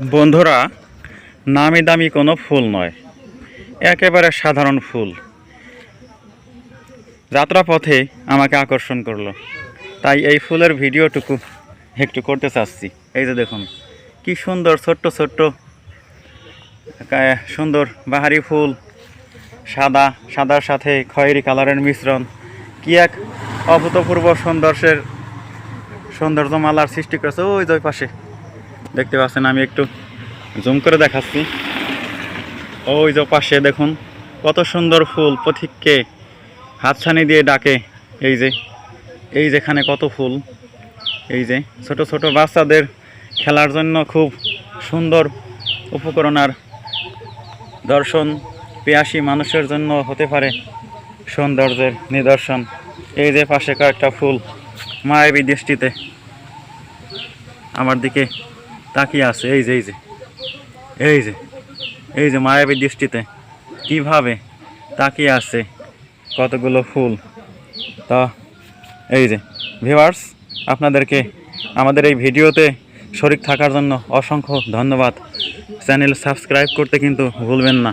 বন্ধুরা, নামি দামি কোনো ফুল নয়। একেবারে সাধারণ ফুল। যাত্রাপথে আমাকে আকর্ষণ করল। তাই এই ফুলের ভিডিওটুকু একটু করতে চাচ্ছি। এই যে দেখুন, কি সুন্দর ছোট্ট ছোট্ট সুন্দর বাহারি ফুল, সাদা, সাদার সাথে খয়েরি কালারের মিশ্রণ, কি এক অভূতপূর্ব সৌন্দর্যের সৌন্দর্যমালার সৃষ্টি করেছে। ওই ওই পাশে। দেখতে পাচ্ছেন, আমি একটু জুম করে দেখাচ্ছি। ওই যে পাশে দেখুন, কত সুন্দর ফুল, পথিককে হাতছানি দিয়ে ডাকে। এই যে, এই যেখানে কত ফুল, এই যে ছোট ছোট বাচ্চাদের খেলার জন্য খুব সুন্দর উপকরণ আর দর্শন, পেয়াসী মানুষের জন্য হতে পারে সৌন্দর্যের নিদর্শন। এই যে পাশে কয়েকটা ফুল, মায়াবী দৃষ্টিতে। আমার দিকে তাকিয়ে আছে, এই যে এই যে এই যে এই যে মায়াবী দৃষ্টিতে। কীভাবে তাকিয়ে আছে কতগুলো ফুল? তা, এই যে ভিভার্স আপনাদেরকে আমাদের এই ভিডিওতে শরিক থাকার জন্য অসংখ্য ধন্যবাদ। চ্যানেল সাবস্ক্রাইব করতে কিন্তু ভুলবেন না।